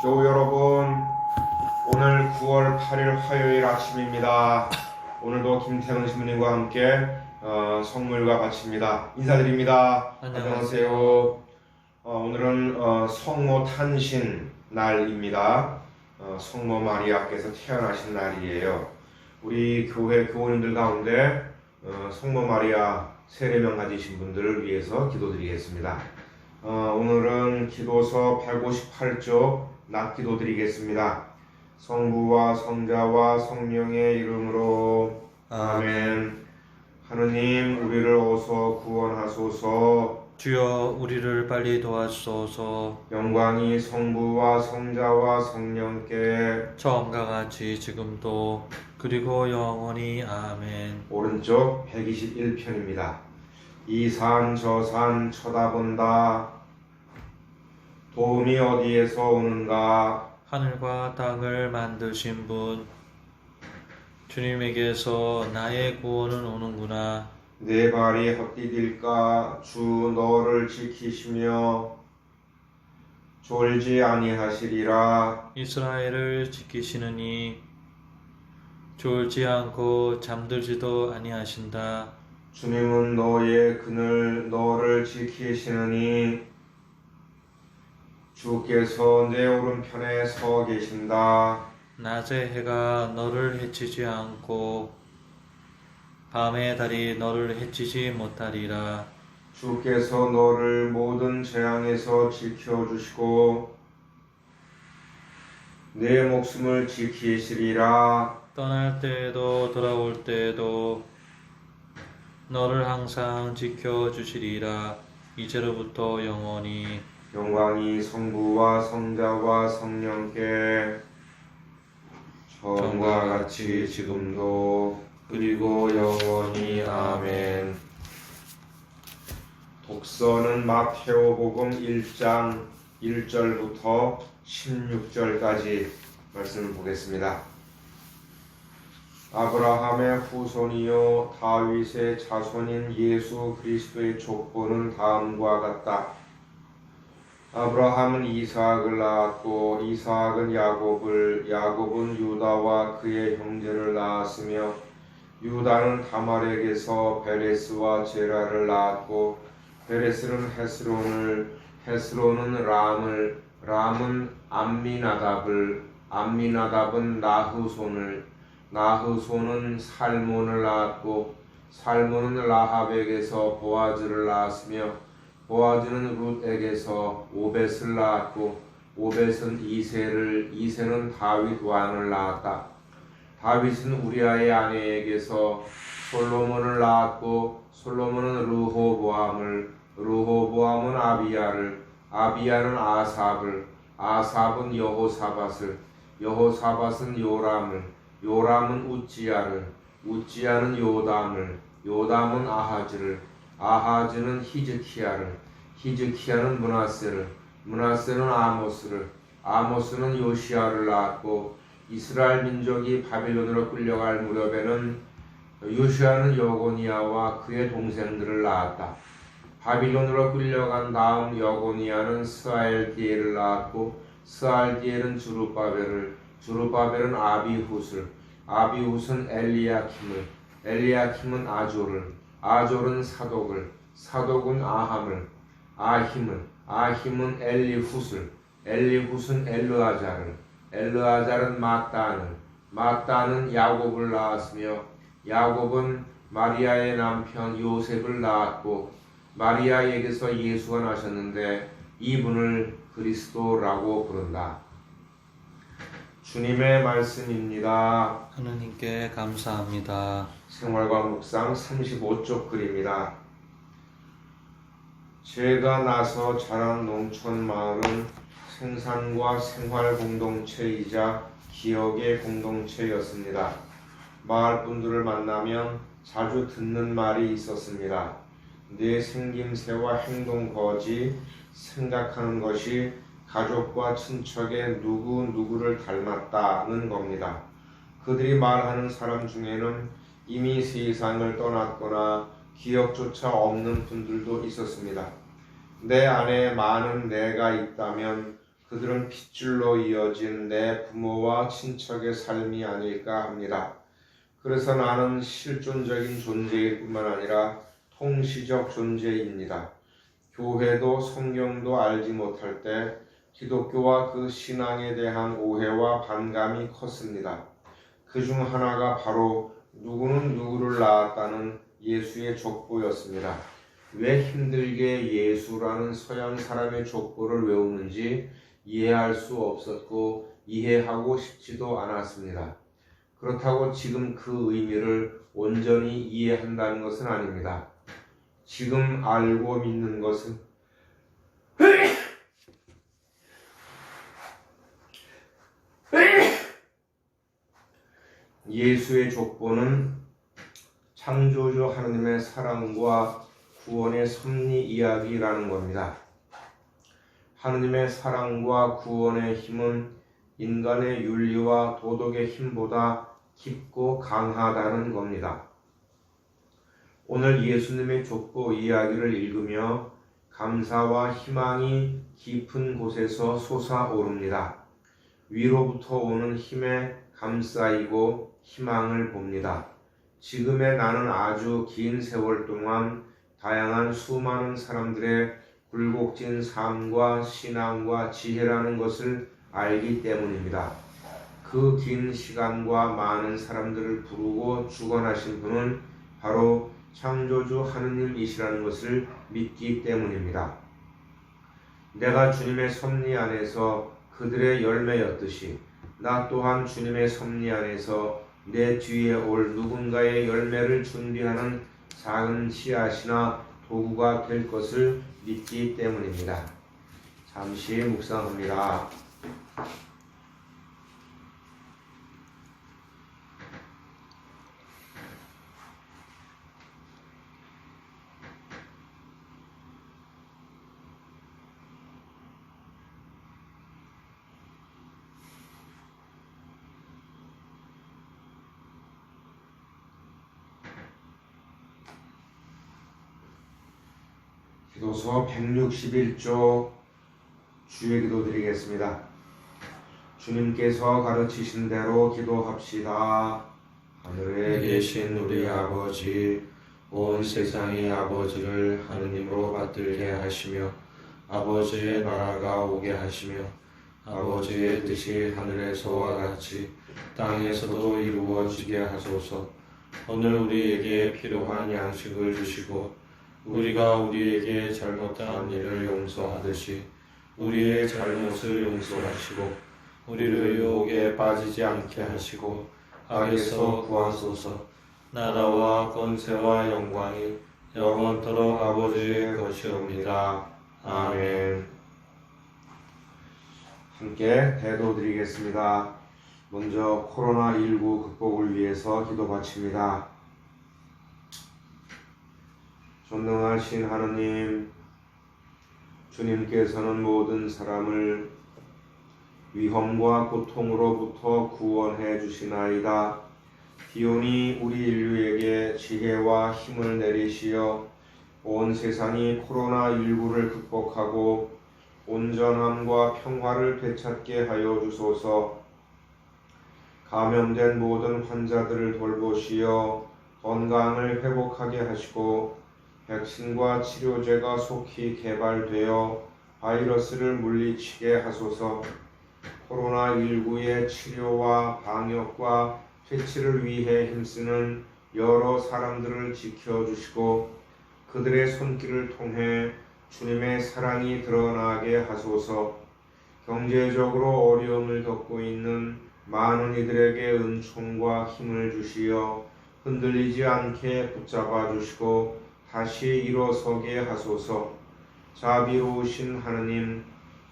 교우 여러분, 오늘 9월 8일 화요일 아침입니다. 오늘도 김태훈 신부님과 함께 어, 성물과 바칩니다. 인사드립니다. 안녕하세요. 어, 오늘은 어, 성모 탄신 날입니다. 어, 성모 마리아께서 태어나신 날이에요. 우리 교회 교우님들 가운데 어, 성모 마리아 세례명 가지신 분들을 위해서 기도드리겠습니다. 어, 오늘은 기도서 158쪽 낮 기도 드리겠습니다. 성부와 성자와 성령의 이름으로 아멘. 하느님 우리를 어서 구원하소서. 주여 우리를 빨리 도와주소서 영광이 성부와 성자와 성령께 처음과 같이 지금도 그리고 영원히 아멘 오른쪽 121편입니다. 이 산 저 산 쳐다본다. 도움이 어디에서 오는가? 하늘과 땅을 만드신 분 주님에게서 나의 구원은 오는구나. 내 발이 헛디딜까? 주 너를 지키시며 졸지 아니하시리라. 이스라엘을 지키시느니 졸지 않고 잠들지도 아니하신다. 주님은 너의 그늘 너를 지키시느니 주께서 내 오른편에 서 계신다. 낮의 해가 너를 해치지 않고 밤의 달이 너를 해치지 못하리라. 주께서 너를 모든 재앙에서 지켜주시고 내 목숨을 지키시리라. 떠날 때에도 돌아올 때에도 너를 항상 지켜주시리라. 이제로부터 영원히 영광이 성부와 성자와 성령께 처음과 같이 지금도 그리고 영원히 아멘. 독서는 마테오복음 1장 1절부터 16절까지 말씀을 보겠습니다. 아브라함의 후손이요 다윗의 자손인 예수 그리스도의 족보는 다음과 같다. 아브라함은 이삭을 낳았고 이삭은 야곱을 야곱은 유다와 그의 형제를 낳았으며 유다는 다말에게서 베레스와 제라를 낳았고 베레스는 헤스론을 헤스론은 람을 람은 암미나답을 암미나답은 나흐손을 나흐손은 살몬을 낳았고 살몬은 라합에게서 보아즈를 낳았으며 보아즈는 룻에게서 오벳을 낳았고 오벳은 이세를 이세는 다윗 왕을 낳았다. 다윗은 우리아의 아내에게서 솔로몬을 낳았고 솔로몬은 르호보암을 르호보암은 아비야를 아비야는 아삽을 아삽은 여호사밧을 여호사밧은 요람을 요람은 우찌야를 우찌야는 요담을 요담은 아하즈를 아하즈는 히즈키야를 히즈키야는 문하세를 문하세는 아모스를 아모스는 요시야를 낳았고 이스라엘 민족이 바빌론으로 끌려갈 무렵에는 요시야는 여고니아와 그의 동생들을 낳았다. 바빌론으로 끌려간 다음 여고니아는 스알디엘을 낳았고 스알디엘은 주루바벨을 주루바벨은 아비훗을 아비훗은 엘리야킴을 엘리야킴은 아조를 아졸은 사독을, 사독은 아함을, 아힘은, 아힘은 엘리훗을, 엘리훗은 엘르아자를, 엘르아자는 마따를, 마따는 야곱을 낳았으며 야곱은 마리아의 남편 요셉을 낳았고 마리아에게서 예수가 나셨는데 이분을 그리스도라고 부른다. 주님의 말씀입니다. 하느님께 감사합니다 생활과 묵상 35쪽 글입니다. 제가 나서 자란 농촌 마을은 생산과 생활 공동체이자 기억의 공동체였습니다. 마을 분들을 만나면 자주 듣는 말이 있었습니다. 내 생김새와 행동 거지 생각하는 것이 가족과 친척의 누구 누구를 닮았다는 겁니다. 그들이 말하는 사람 중에는 이미 세상을 떠났거나 기억조차 없는 분들도 있었습니다. 내 안에 많은 내가 있다면 그들은 핏줄로 이어진 내 부모와 친척의 삶이 아닐까 합니다. 그래서 나는 실존적인 존재일 뿐만 아니라 통시적 존재입니다. 교회도 성경도 알지 못할 때 기독교와 그 신앙에 대한 오해와 반감이 컸습니다. 그 중 하나가 바로 누구는 누구를 낳았다는 예수의 족보였습니다. 왜 힘들게 예수라는 서양 사람의 족보를 외우는지 이해할 수 없었고 이해하고 싶지도 않았습니다. 그렇다고 지금 그 의미를 온전히 이해한다는 것은 아닙니다. 지금 알고 믿는 것은 예수의 족보는 창조주 하나님의 사랑과 구원의 섭리 이야기라는 겁니다. 하나님의 사랑과 구원의 힘은 인간의 윤리와 도덕의 힘보다 깊고 강하다는 겁니다. 오늘 예수님의 족보 이야기를 읽으며 감사와 희망이 깊은 곳에서 솟아오릅니다. 위로부터 오는 힘에 감사이고 희망을 봅니다. 지금의 나는 아주 긴 세월 동안 다양한 수많은 사람들의 굴곡진 삶과 신앙과 지혜라는 것을 알기 때문입니다. 그 긴 시간과 많은 사람들을 부르고 주관하신 분은 바로 창조주 하느님이시라는 것을 믿기 때문입니다. 내가 주님의 섭리 안에서 그들의 열매였듯이 나 또한 주님의 섭리 안에서 내 뒤에 올 누군가의 열매를 준비하는 작은 씨앗이나 도구가 될 것을 믿기 때문입니다. 잠시 묵상합니다. 기도서 161조 주의 기도 드리겠습니다. 주님께서 가르치신 대로 기도합시다. 하늘에 계신 우리 아버지 온 세상의 아버지를 하느님으로 받들게 하시며 아버지의 나라가 오게 하시며 아버지의 뜻이 하늘에서와 같이 땅에서도 이루어지게 하소서 오늘 우리에게 필요한 양식을 주시고 우리가 우리에게 잘못한 일을 용서하듯이 우리의 잘못을 용서하시고 우리를 유혹에 빠지지 않게 하시고 악에서 구하소서 나라와 권세와 영광이 영원토록 아버지의 것이옵니다. 아멘. 함께 대도 드리겠습니다. 먼저 코로나19 극복을 위해서 기도 바칩니다. 전능하신 하느님, 주님께서는 모든 사람을 위험과 고통으로부터 구원해 주시나이다. 기온이 우리 인류에게 지혜와 힘을 내리시어 온 세상이 코로나19를 극복하고 온전함과 평화를 되찾게 하여 주소서. 감염된 모든 환자들을 돌보시어 건강을 회복하게 하시고 백신과 치료제가 속히 개발되어 바이러스를 물리치게 하소서. 코로나19의 치료와 방역과 퇴치를 위해 힘쓰는 여러 사람들을 지켜주시고 그들의 손길을 통해 주님의 사랑이 드러나게 하소서. 경제적으로 어려움을 겪고 있는 많은 이들에게 은총과 힘을 주시어 흔들리지 않게 붙잡아 주시고 다시 일어서게 하소서. 자비로우신 하느님,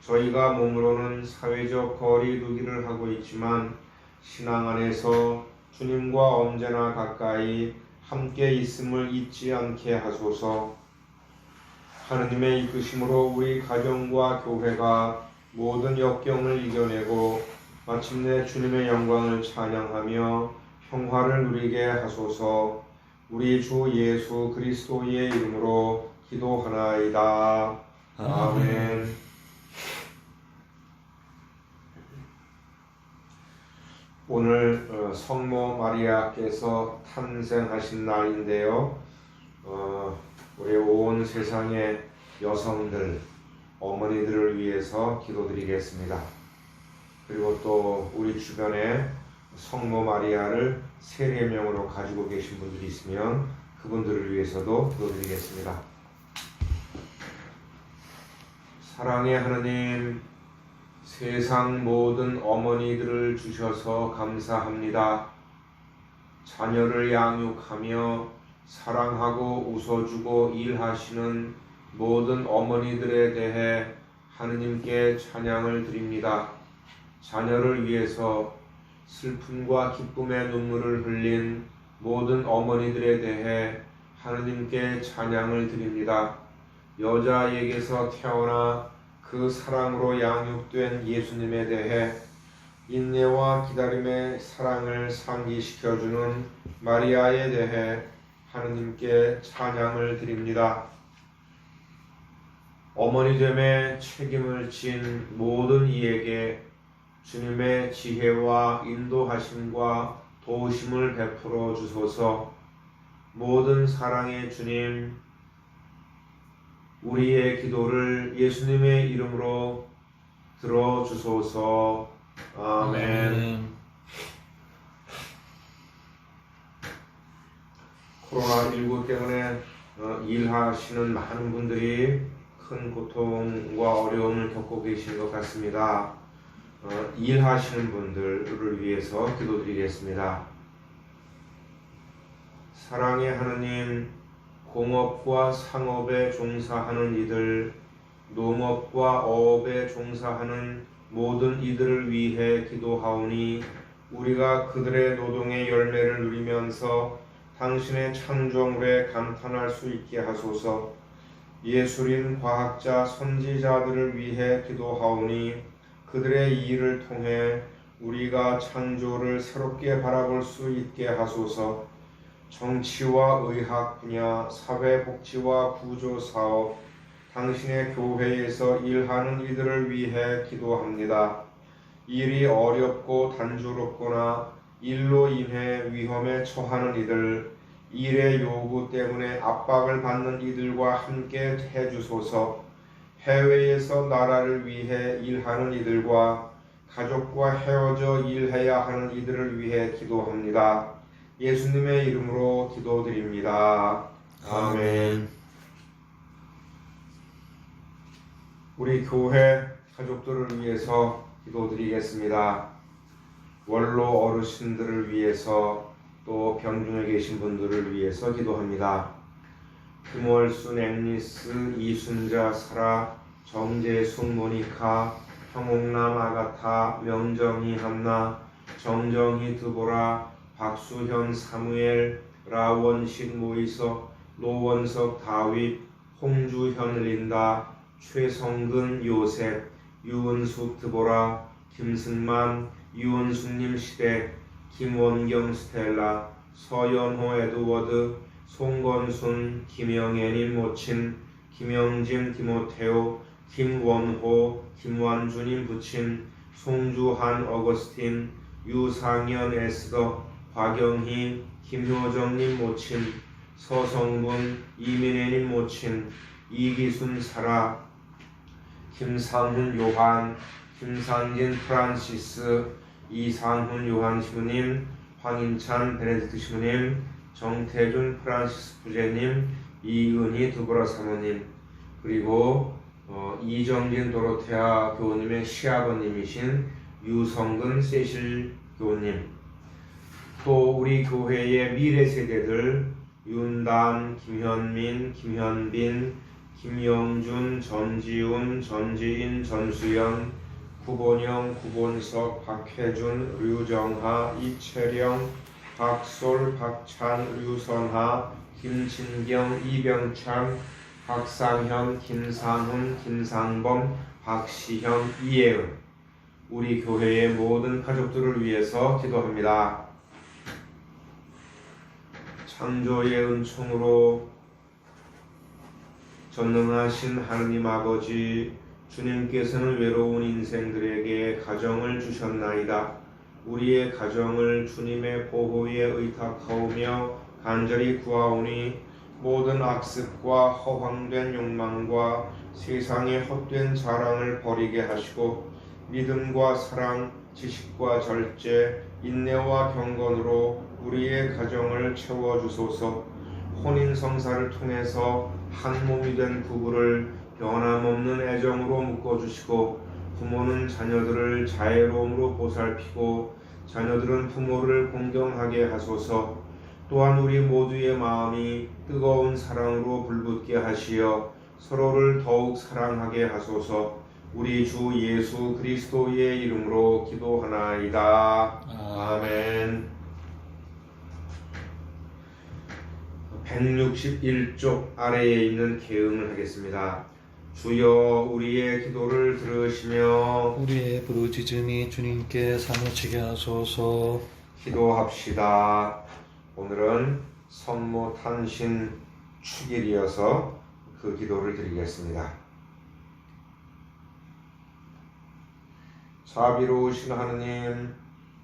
저희가 몸으로는 사회적 거리 두기를 하고 있지만 신앙 안에서 주님과 언제나 가까이 함께 있음을 잊지 않게 하소서. 하느님의 이끄심으로 우리 가정과 교회가 모든 역경을 이겨내고 마침내 주님의 영광을 찬양하며 평화를 누리게 하소서. 우리 주 예수 그리스도의 이름으로 기도하나이다. 아멘. 오늘 어, 성모 마리아께서 탄생하신 날인데요. 어, 우리 온 세상의 여성들, 어머니들을 위해서 기도드리겠습니다. 그리고 또 우리 주변에 성모 마리아를 세례명으로 가지고 계신 분들이 있으면 그분들을 위해서도 기도드리겠습니다. 사랑의 하느님, 세상 모든 어머니들을 주셔서 감사합니다. 자녀를 양육하며 사랑하고 웃어주고 일하시는 모든 어머니들에 대해 하느님께 찬양을 드립니다. 자녀를 위해서 슬픔과 기쁨의 눈물을 흘린 모든 어머니들에 대해 하느님께 찬양을 드립니다. 여자에게서 태어나 그 사랑으로 양육된 예수님에 대해 인내와 기다림의 사랑을 상기시켜주는 마리아에 대해 하느님께 찬양을 드립니다. 어머니됨의 책임을 진 모든 이에게 주님의 지혜와 인도하심과 도우심을 베풀어 주소서 모든 사랑의 주님 우리의 기도를 예수님의 이름으로 들어 주소서. 아멘. 코로나19 때문에 어, 일하시는 많은 분들이 큰 고통과 어려움을 겪고 계신 것 같습니다. 어, 일하시는 분들을 위해서 기도드리겠습니다. 사랑의 하느님, 공업과 상업에 종사하는 이들, 농업과 어업에 종사하는 모든 이들을 위해 기도하오니 우리가 그들의 노동의 열매를 누리면서 당신의 창조물에 감탄할 수 있게 하소서. 예술인, 과학자, 선지자들을 위해 기도하오니 그들의 일을 통해 우리가 창조를 새롭게 바라볼 수 있게 하소서. 정치와 의학 분야, 사회복지와 구조사업, 당신의 교회에서 일하는 이들을 위해 기도합니다. 일이 어렵고 단조롭거나 일로 인해 위험에 처하는 이들, 일의 요구 때문에 압박을 받는 이들과 함께 해주소서. 해외에서 나라를 위해 일하는 이들과 가족과 헤어져 일해야 하는 이들을 위해 기도합니다. 예수님의 이름으로 기도드립니다. 아멘. 우리 교회 가족들을 위해서 기도드리겠습니다. 원로 어르신들을 위해서 또 병중에 계신 분들을 위해서 기도합니다. 금월순 앵리스 이순자 사라 정재숙 모니카 형옥남 아가타 명정희 한나 정정희 드보라 박수현 사무엘 라원식 모이석 노원석 다윗 홍주현 린다 최성근 요셉 유은숙 드보라 김승만 유은숙님 시댁 김원경 스텔라 서연호 에드워드 송건순 김영애님 모친 김영진 디모테오 김원호 김완주님 부친 송주한 어거스틴 유상현 에스더 박영희 김효정님 모친 서성분 이민혜님 모친 이기순 사라 김상훈 요한 김상진 프란시스 이상훈 요한 시부님 황인찬 베네딕트 시부님 정태준 프란시스 부제님 이은희 두브라 사모님 그리고 어, 이정진 도로테아 교우님의 시아버님이신 유성근 세실 교우님. 또 우리 교회의 미래 세대들 윤단, 김현민, 김현빈, 김영준, 전지훈, 전지인, 전수연, 구본영, 구본석, 박혜준, 류정하, 이채령, 박솔, 박찬, 류선하, 김진경, 이병창, 박상현, 김상훈, 김상범, 박시형, 이예은 우리 교회의 모든 가족들을 위해서 기도합니다. 창조의 은총으로 전능하신 하느님 아버지 주님께서는 외로운 인생들에게 가정을 주셨나이다. 우리의 가정을 주님의 보호에 의탁하오며 간절히 구하오니 모든 악습과 허황된 욕망과 세상의 헛된 자랑을 버리게 하시고 믿음과 사랑, 지식과 절제, 인내와 경건으로 우리의 가정을 채워 주소서. 혼인 성사를 통해서 한 몸이 된 부부를 변함없는 애정으로 묶어 주시고 부모는 자녀들을 자애로움으로 보살피고 자녀들은 부모를 공경하게 하소서. 또한 우리 모두의 마음이 뜨거운 사랑으로 불붙게 하시어 서로를 더욱 사랑하게 하소서. 우리 주 예수 그리스도의 이름으로 기도하나이다. 아멘. 161쪽 아래에 있는 계음을 하겠습니다. 주여 우리의 기도를 들으시며 우리의 부르짖음이 주님께 사무치게 하소서. 기도합시다. 오늘은 성모 탄신 축일이어서 그 기도를 드리겠습니다. 자비로우신 하느님,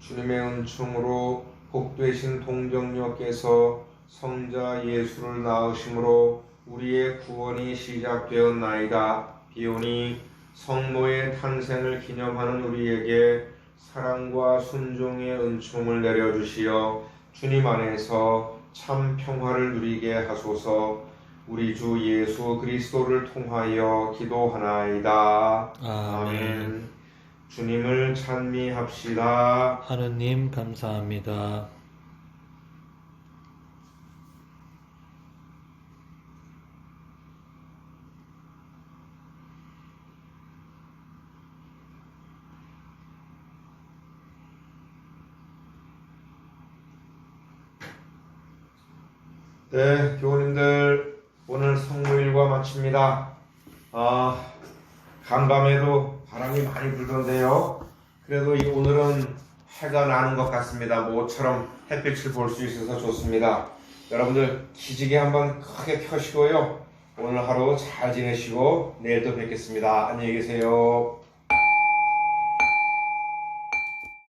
주님의 은총으로 복되신 동정녀께서 성자 예수를 낳으심으로 우리의 구원이 시작되었나이다. 비오니 성모의 탄생을 기념하는 우리에게 사랑과 순종의 은총을 내려주시어 주님 안에서 참 평화를 누리게 하소서 우리 주 예수 그리스도를 통하여 기도하나이다. 아멘. 주님을 찬미합시다. 하느님 감사합니다. 네, 교우님들 오늘 성모일과 마칩니다. 아, 간밤에도 바람이 많이 불던데요. 그래도 이 오늘은 해가 나는 것 같습니다. 모처럼 햇빛을 볼 수 있어서 좋습니다. 여러분들 기지개 한번 크게 펴시고요. 오늘 하루 잘 지내시고 내일 또 뵙겠습니다. 안녕히 계세요.